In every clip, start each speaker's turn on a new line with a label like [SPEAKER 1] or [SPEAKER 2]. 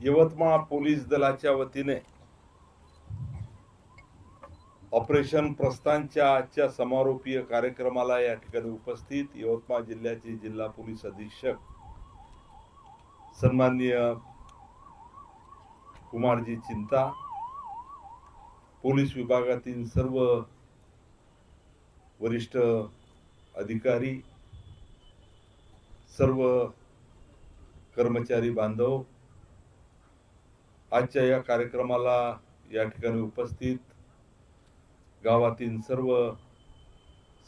[SPEAKER 1] Yavatmal police दलाच्या वतीने operation प्रस्थानच्या आजच्या समारोपीय कार्यक्रमाला या ठिकाणी उपस्थित यवतमाळ जिल्ह्याचे जिल्हा पोलीस अधीक्षक सन्माननीय कुमारजी चिंता पोलीस विभागातील सर्व वरिष्ठ अधिकारी सर्व कर्मचारी बांधव आजच्या या कार्यक्रमाला या ठिकाणी उपस्थित गावातील सर्व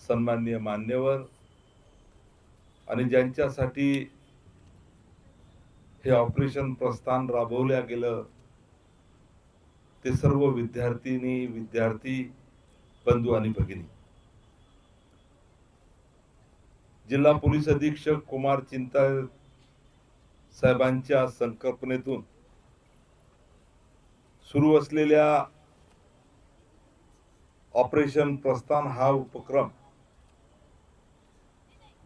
[SPEAKER 1] सन्माननीय मान्यवर आणि ज्यांच्यासाठी हे ऑपरेशन प्रस्थान राबवल्या गेलं ते सर्व विद्यार्थिनी विद्यार्थी बंधू आणि भगिनी. जिल्हा पोलीस अधीक्षक कुमार चिंता साहेबांच्या संकल्पनेतून सुरू असलेल्या ऑपरेशन प्रस्थान हा उपक्रम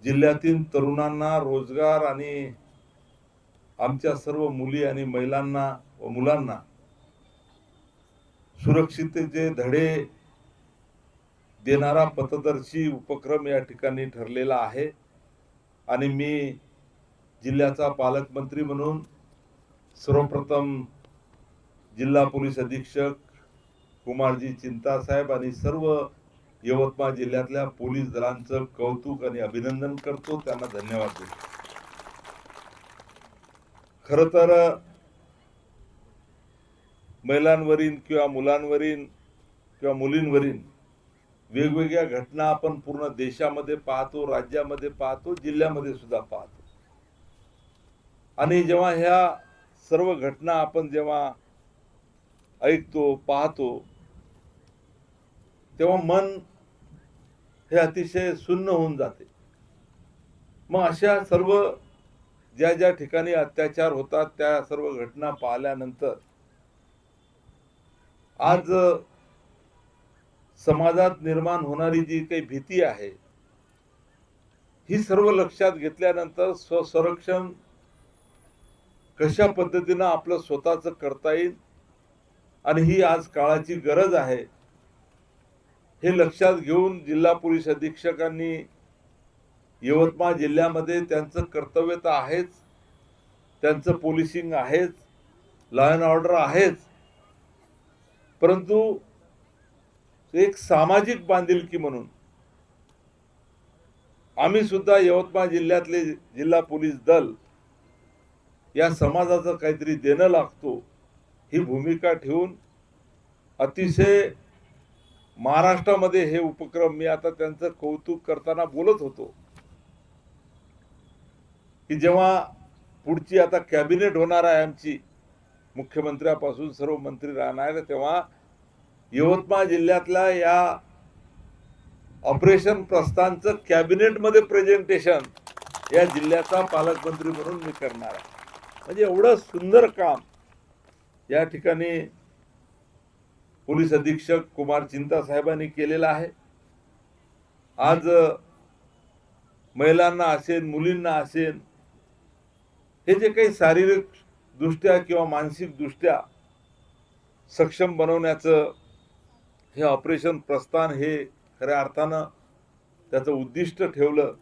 [SPEAKER 1] जिल्ह्यातील तरुणांना रोजगार आणि आमच्या सर्व मुली आणि महिलांना व मुलांना सुरक्षिततेचे धडे देणारा पथदर्शी उपक्रम या ठिकाणी ठरलेला आहे. आणि मी जिल्ह्याचा पालकमंत्री म्हणून सर्वप्रथम जिल्हा पोलीस अधीक्षक कुमारजी चिंतासाहेब आणि सर्व यवतमाळ जिल्ह्यातल्या पोलीस दलांचं कौतुक आणि अभिनंदन करतो. त्यांना धन्यवाद देतो. खर तर महिलांवरील किंवा मुलांवरील किंवा मुलींवरील वेगवेगळ्या घटना आपण पूर्ण देशामध्ये पाहतो राज्यामध्ये पाहतो जिल्ह्यामध्ये सुद्धा पाहतो. आणि जेव्हा ह्या सर्व घटना आपण जेव्हा ऐकतो पाहतो. तेव्हा मन हे अतिशय सुन्न होऊन जाते. मग अशा सर्व ज्या ज्या ठिकाणी अत्याचार होतात त्या सर्व घटना पाहिल्यानंतर आज समाजात निर्माण होणारी जी काही भीती आहे ही सर्व लक्षात घेतल्यानंतर स्वसंरक्षण कशा पद्धतीनं आपलं स्वतःचं करता येईल आणि ही आज काळाची गरज आहे. हे लक्षात घेऊन जिल्हा पोलीस अधीक्षकांनी यवतमाळ जिल्ह्यामध्ये त्यांचं कर्तव्य तर आहेच. त्यांचं पोलिसिंग आहेच. लॉ अँड ऑर्डर आहेच. परंतु एक सामाजिक बांधिलकी म्हणून आम्ही सुद्धा यवतमाळ जिल्ह्यातले जिल्हा पोलीस दल या समाजाचं काहीतरी देणं लागतो. ही भूमिका ठेवून अतिशय महाराष्ट्रामध्ये हे उपक्रम मी आता त्यांचं कौतुक करताना बोलत होतो. की जेव्हा पुढची आता कॅबिनेट होणार आहे आमची मुख्यमंत्र्यापासून सर्व मंत्री राहणार आहे, तेव्हा यवतमाळ जिल्ह्यातल्या या ऑपरेशन प्रस्थानचं कॅबिनेटमध्ये प्रेझेंटेशन या जिल्ह्याचा पालकमंत्री म्हणून मी करणार आहे. म्हणजे एवढं सुंदर काम या ठिकाणी पोलीस अधीक्षक कुमार चिंता साहेबांनी केलेला आहे. आज महिलांना असेल मुलींना असेल हे जे काही शारीरिक दृष्ट्या किंवा मानसिक दृष्ट्या सक्षम बनवण्याचं हे ऑपरेशन प्रस्थान हे खऱ्या अर्थानं त्याचं उद्दिष्ट ठेवलं.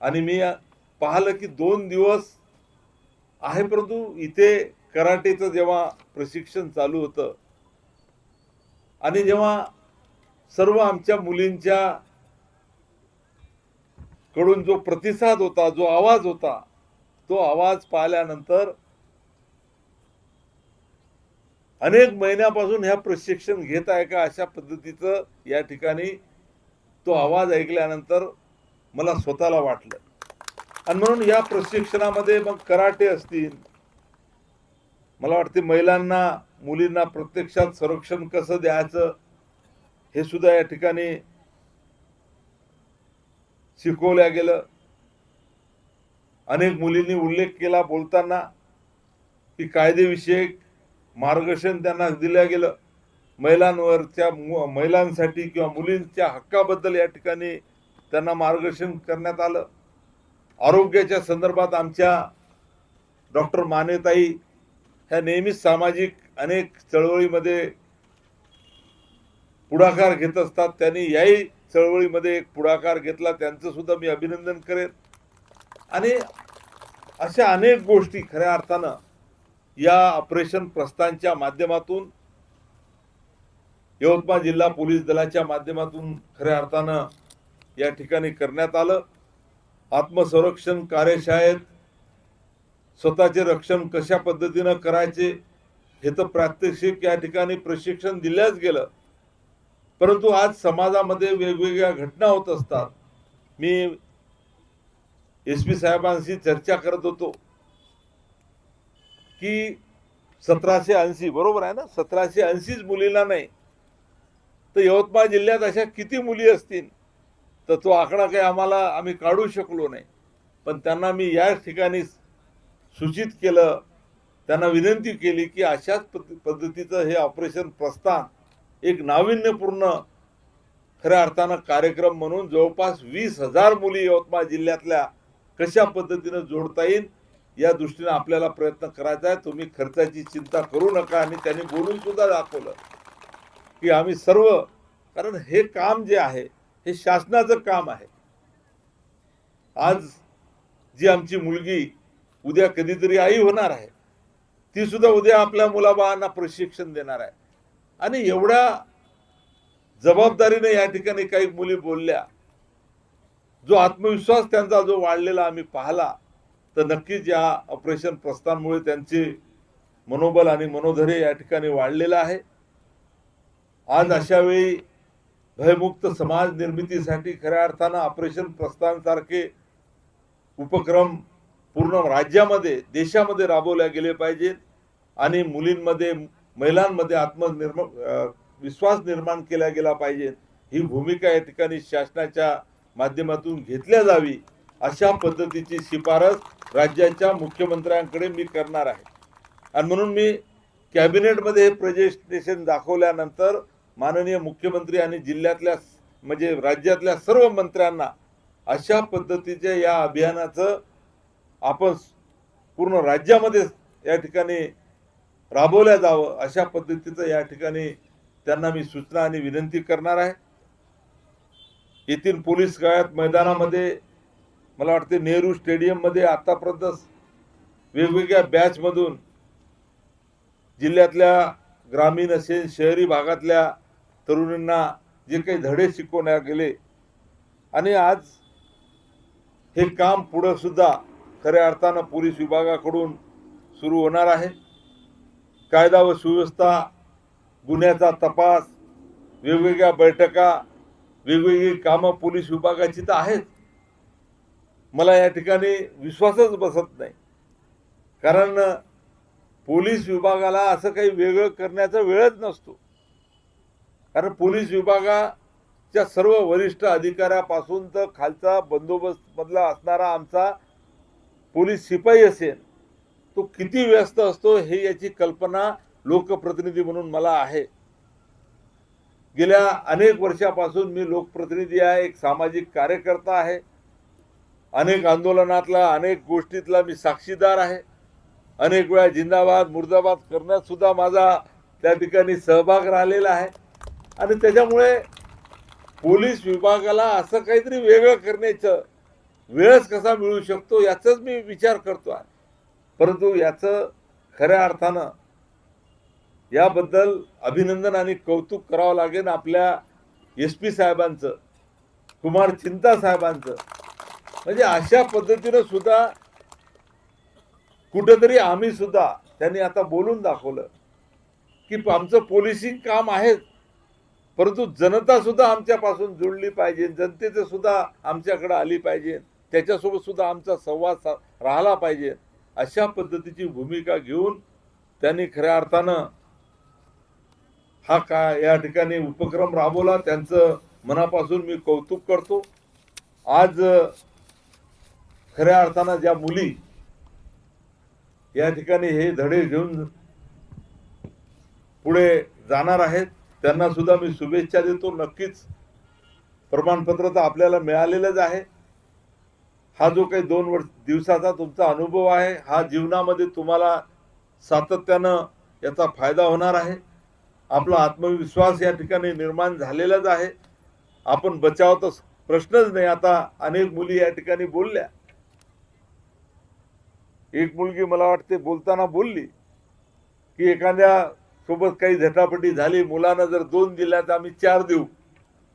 [SPEAKER 1] आणि मी पाहिलं की दोन दिवस आहे परंतु इथे कराटेचं जेव्हा प्रशिक्षण चालू होतं आणि जेव्हा सर्व आमच्या मुलींच्या कडून जो प्रतिसाद होता जो आवाज होता तो आवाज पाहिल्यानंतर अनेक महिन्यापासून ह्या प्रशिक्षण घेत आहे का अशा पद्धतीचं या ठिकाणी तो आवाज ऐकल्यानंतर मला स्वतःला वाटलं. आणि म्हणून या प्रशिक्षणामध्ये मग कराटे असतील मला वाटते महिलांना मुलींना प्रत्यक्षात संरक्षण कसं द्यायचं हे सुद्धा या ठिकाणी शिकवल्या गेलं. अनेक मुलींनी उल्लेख केला बोलताना की कायदेविषयक मार्गदर्शन त्यांना दिलं गेलं. महिलांवरच्या महिलांसाठी किंवा मुलींच्या हक्काबद्दल या ठिकाणी त्यांना मार्गदर्शन करण्यात आलं. आरोग्याच्या संदर्भात आमच्या डॉक्टर मानेताई ह्या नेहमीच सामाजिक अनेक चळवळीमध्ये पुढाकार घेत असतात. त्यांनी याही चळवळीमध्ये एक पुढाकार घेतला. त्यांचं सुद्धा मी अभिनंदन करेन. आणि अशा अनेक गोष्टी खऱ्या अर्थानं या ऑपरेशन प्रस्थानच्या माध्यमातून यवतमाळ जिल्हा पोलीस दलाच्या माध्यमातून खऱ्या अर्थानं या ठिकाणी करण्यात आलं. आत्मसंरक्षण कार्यशाळेत स्वतःचे रक्षण कशा पद्धतीनं करायचे हे तर प्रात्यक्षिक या ठिकाणी प्रशिक्षण दिल्याच गेलं. परंतु आज समाजामध्ये वेगवेगळ्या घटना होत असतात. मी एस पी साहेबांशी चर्चा करत होतो की सतराशे ऐंशी बरोबर आहे ना? सतराशे ऐंशीच मुलीला नाही. तर यवतमाळ जिल्ह्यात अशा किती मुली असतील? तर तो आकडा काही आम्हाला आम्ही काढू शकलो नाही. पण त्यांना मी या ठिकाणी सूचित केलं त्यांना विनंती केली की अशाच पद्धतीचं हे ऑपरेशन प्रस्थान एक नाविन्यपूर्ण खऱ्या अर्थानं कार्यक्रम म्हणून जवळपास वीस हजार मुली यवतमाळ जिल्ह्यातल्या कशा पद्धतीनं जोडता येईल या दृष्टीने आपल्याला प्रयत्न करायचा आहे. तुम्ही खर्चाची चिंता करू नका. आणि त्यांनी बोलून सुद्धा दाखवलं की आम्ही सर्व कारण हे काम जे आहे हे शासनाचं काम आहे. आज जी आमची मुलगी उद्या कधीतरी आई होणार आहे. ती सुद्धा उद्या आपल्या मुलाबाळांना प्रशिक्षण देणार आहे. आणि एवढ्या जबाबदारीने या ठिकाणी काही मुली बोलल्या. जो आत्मविश्वास त्यांचा जो वाढलेला आम्ही पाहला तर नक्कीच या ऑपरेशन प्रस्थानमुळे त्यांचे मनोबल आणि मनोधैर्य या ठिकाणी वाढलेलं आहे. आज अशा वेळी भयमुक्त समाज निर्मितीसाठी खऱ्या अर्थानं ऑपरेशन प्रस्थानसारखे उपक्रम पूर्ण राज्यामध्ये देशामध्ये राबवल्या गेले पाहिजेत आणि मुलींमध्ये महिलांमध्ये आत्मनिर्म विश्वास निर्माण केला गेला पाहिजे. ही भूमिका या ठिकाणी शासनाच्या माध्यमातून घेतल्या जावी अशा पद्धतीची शिफारस राज्याच्या मुख्यमंत्र्यांकडे मी करणार आहे. आणि म्हणून मी कॅबिनेटमध्ये हे प्रेझेंटेशन दाखवल्यानंतर माननीय मुख्यमंत्री आणि जिल्ह्यातल्या म्हणजे राज्यातल्या सर्व मंत्र्यांना अशा पद्धतीच्या या अभियानाचं आपण पूर्ण राज्यामध्ये या ठिकाणी राबवल्या जावं अशा पद्धतीचं या ठिकाणी त्यांना मी सूचना आणि विनंती करणार आहे. येथील पोलीस गाळ्यात मैदानामध्ये मला वाटते नेहरू स्टेडियममध्ये आतापर्यंत वेगवेगळ्या बॅचमधून जिल्ह्यातल्या ग्रामीण असेल शहरी भागातल्या तरुणींना जे काही धडे शिकवण्यात गेले. आणि आज हे काम पुढं सुद्धा खऱ्या अर्थानं पोलीस विभागाकडून सुरू होणार आहे. कायदा व सुव्यवस्था गुन्ह्याचा तपास वेगवेगळ्या बैठका वेगवेगळी कामं पोलीस विभागाची तर आहेत. मला या ठिकाणी विश्वासच बसत नाही. कारण पोलीस विभागाला असं काही वेगळं करण्याचा वेळच नसतो. कारण पोलीस विभागाच्या सर्व वरिष्ठ अधिकाऱ्यापासून तर खालचा बंदोबस्तमधला असणारा आमचा पोलीस शिपाई असेल तो किती व्यस्त असतो हे याची कल्पना लोकप्रतिनिधी म्हणून मला आहे. गेल्या अनेक वर्षापासून मी लोकप्रतिनिधी आहे एक सामाजिक कार्यकर्ता आहे. अनेक आंदोलनातला अनेक गोष्टीतला मी साक्षीदार आहे. अनेक वेळा जिंदाबाद मुर्दाबाद करण्यात सुद्धा माझा त्या ठिकाणी सहभाग राहिलेला आहे. आणि त्याच्यामुळे पोलीस विभागाला असं काहीतरी वेगळं करण्याचं वेळच कसा मिळू शकतो याचाच मी विचार करतो आहे परंतु याचं खऱ्या अर्थानं याबद्दल अभिनंदन आणि कौतुक करावं लागेल आपल्या एस पी साहेबांचं कुमार चिंता साहेबांचं. म्हणजे अशा पद्धतीनं सुद्धा कुठेतरी आम्ही सुद्धा त्यांनी आता बोलून दाखवलं की आमचं पोलिसिंग काम आहे परंतु जनता सुद्धा आमच्यापासून जुळली पाहिजे जनतेचं सुद्धा आमच्याकडे आली पाहिजे. त्याच्यासोबत सुद्धा आमचा संवाद सा राहिला पाहिजे. अशा पद्धतीची भूमिका घेऊन त्यांनी खऱ्या अर्थानं हा का या ठिकाणी उपक्रम राबवला. त्यांचं मनापासून मी कौतुक करतो. आज खऱ्या अर्थानं ज्या मुली या ठिकाणी हे धडे घेऊन पुढे जाणार आहेत त्यांना सुद्धा मी शुभेच्छा देतो. नक्कीच प्रमाणपत्र तर आपल्याला मिळालेलंच आहे. हा जो काही दोन वर्ष दिवसाचा तुमचा अनुभव आहे हा जीवनामध्ये तुम्हाला सातत्यानं याचा फायदा होणार आहे. आपला आत्मविश्वास या ठिकाणी निर्माण झालेलाच आहे. आपण बचाव तर प्रश्नच नाही. आता अनेक मुली या ठिकाणी बोलल्या. एक मुलगी मला वाटते बोलताना बोलली की एखाद्या सोबत काही झटापटी झाली मुलांना जर दोन दिल्या तर आम्ही चार देऊ.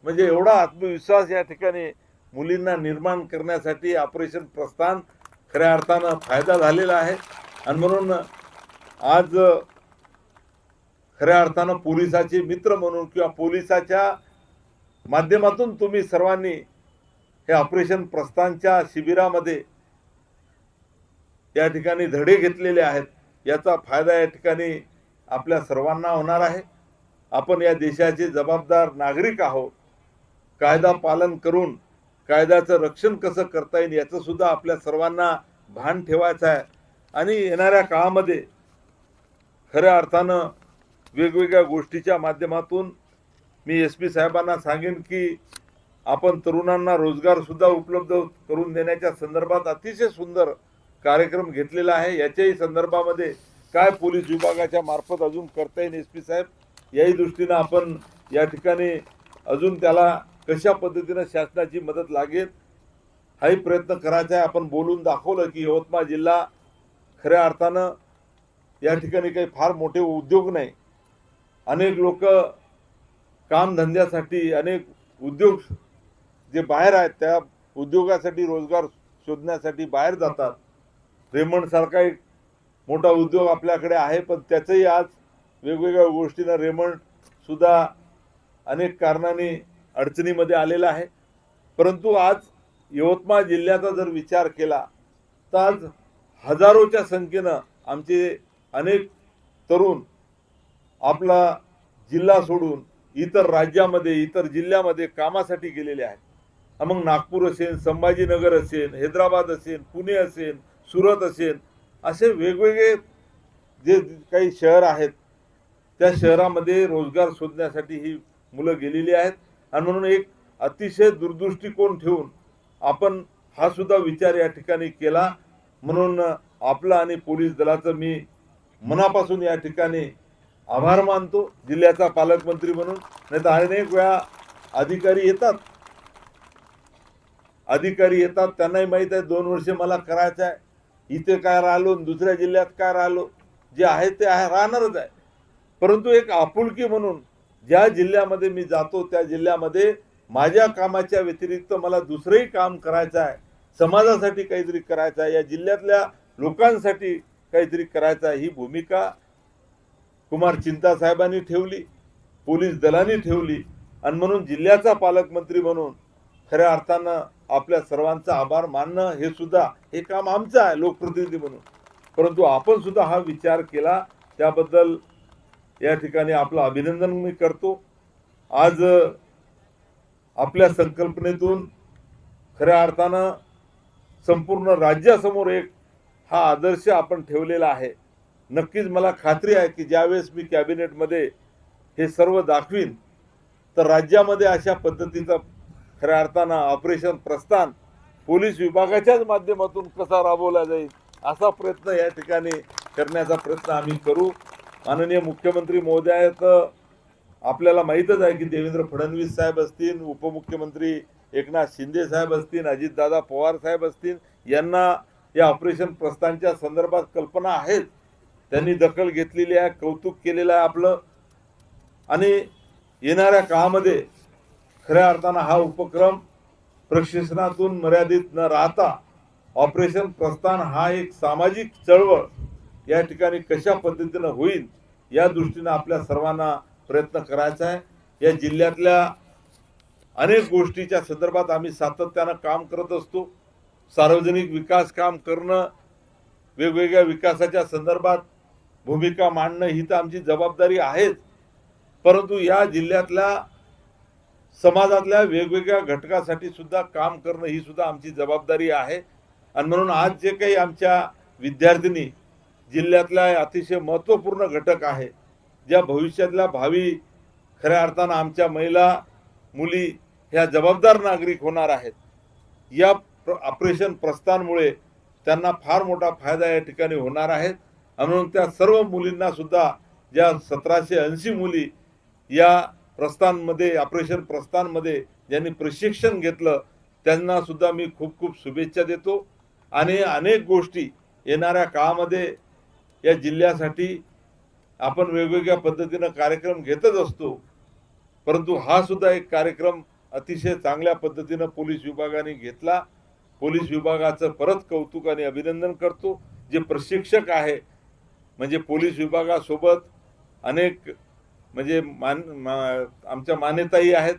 [SPEAKER 1] म्हणजे एवढा आत्मविश्वास या ठिकाणी मुलींना निर्माण करण्यासाठी ऑपरेशन प्रस्थान खऱ्या अर्थानं फायदा झालेला आहे. आणि म्हणून आज खऱ्या अर्थानं पोलिसाचे मित्र म्हणून किंवा पोलिसाच्या माध्यमातून तुम्ही सर्वांनी हे ऑपरेशन प्रस्थानच्या शिबिरामध्ये या ठिकाणी धडे घेतलेले आहेत. याचा फायदा या ठिकाणी आपल्या सर्वांना होणार आहे. आपण या देशाचे जबाबदार नागरिक आहोत. कायदा पालन करून कायद्याचं रक्षण कसं करता येईल याचं सुद्धा आपल्या सर्वांना भान ठेवायचं आहे. आणि येणाऱ्या काळामध्ये खऱ्या अर्थानं वेगवेगळ्या गोष्टीच्या माध्यमातून मी एस पी साहेबांना सांगेन की आपण तरुणांना रोजगारसुद्धा उपलब्ध करून देण्याच्या संदर्भात अतिशय सुंदर कार्यक्रम घेतलेला आहे. याच्याही संदर्भामध्ये काय पोलीस विभागाच्या मार्फत अजून करता येईल एस पी साहेब? याही दृष्टीनं आपण या ठिकाणी अजून त्याला कशा पद्धतीनं शासनाची मदत लागेल हाही प्रयत्न करायचा आहे. आपण बोलून दाखवलं की यवतमाळ जिल्हा खऱ्या अर्थानं या ठिकाणी काही फार मोठे उद्योग नाही. अनेक लोक कामधंद्यासाठी अनेक उद्योग जे बाहेर आहेत त्या उद्योगासाठी रोजगार शोधण्यासाठी बाहेर जातात. रेमंडसारखा एक मोठा उद्योग आपल्याकडे आहे पण त्याचंही आज वेगवेगळ्या गोष्टीनं रेमंडसुद्धा अनेक कारणाने अडचणीमध्ये आलेला आहे. परंतु आज यवतमाळ जिल्ह्याचा जर विचार केला तर आज हजारोच्या संख्येनं आमचे अनेक तरुण आपला जिल्हा सोडून इतर राज्यामध्ये इतर जिल्ह्यामध्ये कामासाठी गेलेले आहेत. मग नागपूर असेल संभाजीनगर असेल हैदराबाद असेल पुणे असेल सुरत असेल असे वेगवेगळे जे काही शहर आहेत त्या शहरामध्ये रोजगार शोधण्यासाठी ही मुलं गेलेली आहेत. आणि म्हणून एक अतिशय दूरदृष्टिकोन ठेवून आपण हा सुद्धा विचार या ठिकाणी केला. म्हणून आपला आणि पोलीस दलाचं मी मनापासून या ठिकाणी आभार मानतो. जिल्ह्याचा पालकमंत्री म्हणून. नाही तर अनेक वेळा अधिकारी येतात. अधिकारी येतात. त्यांनाही माहीत आहे दोन वर्षे मला करायचं आहे. इथे काय राहिलो आणि दुसऱ्या जिल्ह्यात काय राहिलो? जे आहे ते आहे राहणारच आहे. परंतु एक आपुलकी म्हणून ज्या जिल्ह्यामध्ये मी जातो त्या जिल्ह्यामध्ये माझ्या कामाच्या व्यतिरिक्त मला दुसरंही काम करायचं आहे. समाजासाठी काहीतरी करायचं आहे. या जिल्ह्यातल्या लोकांसाठी काहीतरी करायचं आहे. ही भूमिका कुमार चिंता साहेबांनी ठेवली पोलीस दलांनी ठेवली आणि म्हणून जिल्ह्याचा पालकमंत्री म्हणून खऱ्या अर्थानं आपल्या सर्वांचा आभार मानणं हे सुद्धा हे काम आमचं आहे लोकप्रतिनिधी म्हणून. परंतु आपण सुद्धा हा विचार केला. त्याबद्दल या ठिकाणी आपलं अभिनंदन मी करतो. आज आपल्या संकल्पनेतून खऱ्या अर्थानं संपूर्ण राज्यासमोर एक हा आदर्श आपण ठेवलेला आहे. नक्कीच मला खात्री आहे की ज्यावेळेस मी कॅबिनेटमध्ये हे सर्व दाखवीन तर राज्यामध्ये अशा पद्धतीचा खऱ्या अर्थानं ऑपरेशन प्रस्थान पोलीस विभागाच्याच माध्यमातून कसा राबवला जाईल असा प्रयत्न या ठिकाणी करण्याचा प्रयत्न आम्ही करू. माननीय मुख्यमंत्री महोदय आहेत आपल्याला माहीतच आहे की देवेंद्र फडणवीस साहेब असतील उपमुख्यमंत्री एकनाथ शिंदे साहेब असतील अजितदादा पवार साहेब असतील यांना या ऑपरेशन प्रस्थानच्या संदर्भात कल्पना आहेत. त्यांनी दखल घेतलेली आहे कौतुक केलेलं आहे आपलं. आणि येणाऱ्या काळामध्ये खऱ्या अर्थानं हा उपक्रम प्रशिक्षणातून मर्यादित न राहता ऑपरेशन प्रस्थान हा एक सामाजिक चळवळ या ठिकाणी कशा पद्धतीनं होईल या दृष्टीनं आपल्या सर्वांना प्रयत्न करायचा आहे. या जिल्ह्यातल्या अनेक गोष्टीच्या संदर्भात आम्ही सातत्यानं काम करत असतो. सार्वजनिक विकास काम करणं वेगवेगळ्या विकासाच्या संदर्भात भूमिका मांडणं ही तर आमची जबाबदारी आहेच. परंतु या जिल्ह्यातल्या समाजातल्या वेगवेगळ्या घटकासाठी सुद्धा काम करणं ही सुद्धा आमची जबाबदारी आहे. आणि म्हणून आज जे काही आमच्या विद्यार्थिनी जिल्ह्यातला अतिशय महत्त्वपूर्ण घटक आहे. ज्या भविष्यातल्या भावी खऱ्या अर्थानं आमच्या महिला मुली ह्या जबाबदार नागरिक होणार आहेत. या प्र ऑपरेशन प्रस्थानमुळे त्यांना फार मोठा फायदा या ठिकाणी होणार आहे. म्हणून त्या सर्व मुलींना सुद्धा ज्या सतराशे ऐंशी मुली या प्रस्थानमध्ये ऑपरेशन प्रस्थानमध्ये ज्यांनी प्रशिक्षण घेतलं त्यांना सुद्धा मी खूप खूप शुभेच्छा देतो. आणि अनेक गोष्टी येणाऱ्या काळामध्ये या जिल्ह्यासाठी आपण वेगवेगळ्या पद्धतीनं कार्यक्रम घेतच असतो. परंतु हा सुद्धा एक कार्यक्रम अतिशय चांगल्या पद्धतीनं पोलीस विभागाने घेतला. पोलीस विभागाचं परत कौतुक आणि अभिनंदन करतो. जे प्रशिक्षक आहे म्हणजे पोलीस विभागासोबत अनेक म्हणजे मान मा- आमच्या मान्यताही आहेत.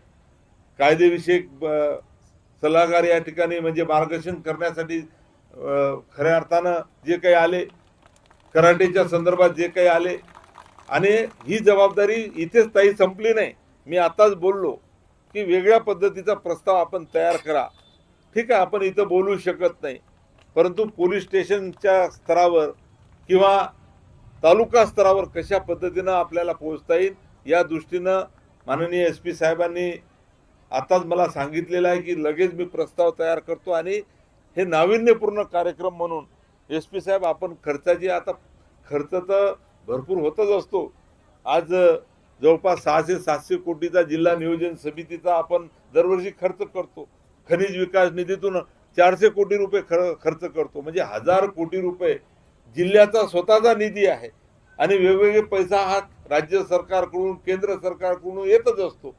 [SPEAKER 1] कायदेविषयक सल्लागार या ठिकाणी म्हणजे मार्गदर्शन करण्यासाठी खऱ्या अर्थानं जे काही आले कराटेच्या संदर्भात जे काही आले आणि ही जबाबदारी इथेच ताई संपली नाही. मी आताच बोललो की वेगळ्या पद्धतीचा प्रस्ताव आपण तयार करा. ठीक आहे आपण इथं बोलू शकत नाही. परंतु पोलीस स्टेशनच्या स्तरावर किंवा तालुका स्तरावर कशा पद्धतीनं आपल्याला पोहोचता येईल या दृष्टीनं माननीय एस पी साहेबांनी आताच मला सांगितलेलं आहे की लगेच मी प्रस्ताव तयार करतो आणि हे नाविन्यपूर्ण कार्यक्रम म्हणून एस पी साहेब आपण खर्चाची आता खर्च तर भरपूर होतच असतो. आज जवळपास सहाशे सातशे कोटीचा जिल्हा नियोजन समितीचा आपण दरवर्षी खर्च करतो. खनिज विकास निधीतून चारशे कोटी रुपये खर खर्च करतो. म्हणजे हजार कोटी रुपये जिल्ह्याचा स्वतःचा निधी आहे. आणि वेगवेगळे पैसा हा राज्य सरकारकडून केंद्र सरकारकडून येतच असतो.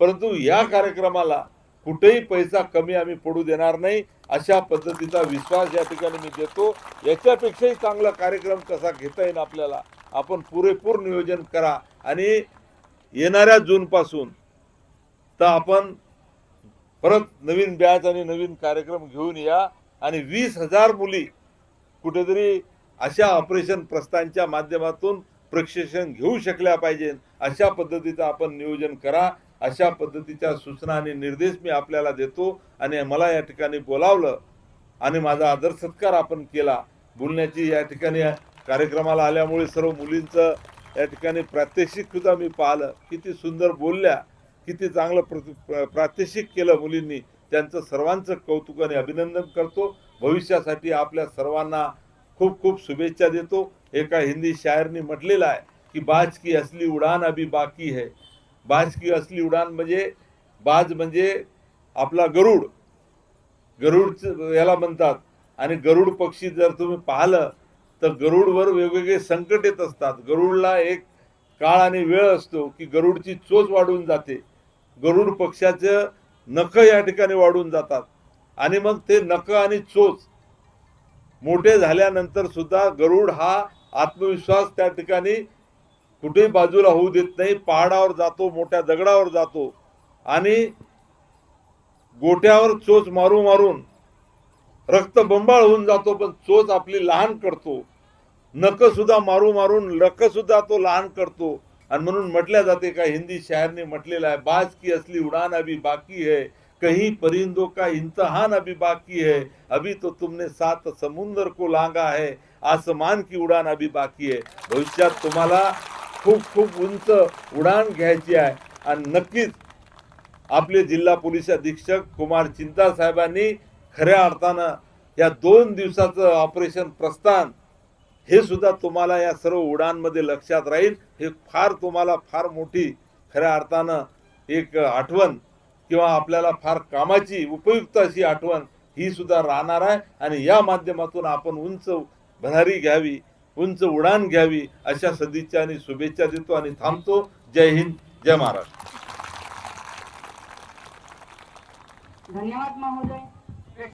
[SPEAKER 1] परंतु या कार्यक्रमाला कुठेही पैसा कमी आम्ही पडू देणार नाही. अशा पद्धतीचा विश्वास या ठिकाणी मी देतो. याच्यापेक्षाही चांगला कार्यक्रम कसा घेता येईल आपल्याला आपण पुरेपूर नियोजन करा. आणि येणाऱ्या जूनपासून तर आपण परत नवीन बॅच आणि नवीन कार्यक्रम घेऊन या. आणि वीस हजार मुली कुठेतरी अशा ऑपरेशन प्रस्थांच्या माध्यमातून प्रशिक्षण घेऊ शकल्या पाहिजे अशा पद्धतीचं आपण नियोजन करा. अशा पद्धतीच्या सूचना आणि निर्देश मी आपल्याला देतो आणि मला या ठिकाणी बोलावलं आणि माझा आदर सत्कार आपण केला. बोलण्याची या ठिकाणी कार्यक्रमाला आल्यामुळे सर्व मुलींचं या ठिकाणी प्रात्यक्षिक सुद्धा मी पाहिलं. किती सुंदर बोलल्या किती चांगलं प्रति प्रात्यक्षिक केलं मुलींनी. त्यांचं सर्वांचं कौतुक आणि अभिनंदन करतो. भविष्यासाठी आपल्या सर्वांना खूप खूप शुभेच्छा देतो. एका हिंदी शायरनी म्हटलेलं आहे की बाज की असली उडान अभी बाकी है. बाज की असली उडान म्हणजे बाज म्हणजे आपला गरुड. गरुड याला म्हणतात. आणि गरुड पक्षी जर तुम्ही पाहिलं तर गरुडवर वेगवेगळे संकट येत असतात. गरुडला एक काळ आणि वेळ असतो की गरुडची चोच वाढून जाते. गरुड पक्षाचं नख या ठिकाणी वाढून जातात. आणि मग ते नख आणि चोच मोठे झाल्यानंतर सुद्धा गरुड हा आत्मविश्वास त्या ठिकाणी कुठेही बाजूला होऊ देत नाही पहाडावर जातो मोठ्या दगडावर जातो. आणि गोट्यावर चोच मारू मारून रक्त बंबाळ होऊन जातो पण चोच आपली लहान करतो. नक सुद्धा मारू मारून लक सुद्धा तो लहान करतो. आणि म्हणून म्हटल्या जाते का हिंदी शायरने म्हटलेलं आहे बाज की असली उडान अभी बाकी है कहीं परिंदों का इम्तहान अभी बाकी है अभी तो तुमने सात समुंदर को लांगा है आसमान की उडान अभी बाकी है। भविष्यात तुम्हाला खूप खूप उंच उडान घ्यायची आहे. आणि नक्कीच आपले जिल्हा पोलीस अधीक्षक कुमार चिंता साहेबांनी खऱ्या अर्थानं या दोन दिवसाचं ऑपरेशन प्रस्थान हे सुद्धा तुम्हाला या सर्व उडानमध्ये लक्षात राहील. हे फार तुम्हाला फार मोठी खऱ्या अर्थानं एक आठवण किंवा आपल्याला फार कामाची उपयुक्त अशी आठवण ही सुद्धा राहणार आहे. आणि या माध्यमातून आपण उंच भरारी घ्यावी. उंच उडान घ्यावी अशा सदिच्छा आणि शुभेच्छा देतो आणि थांबतो. जय हिंद जय महाराष्ट्र.
[SPEAKER 2] धन्यवाद महोदय.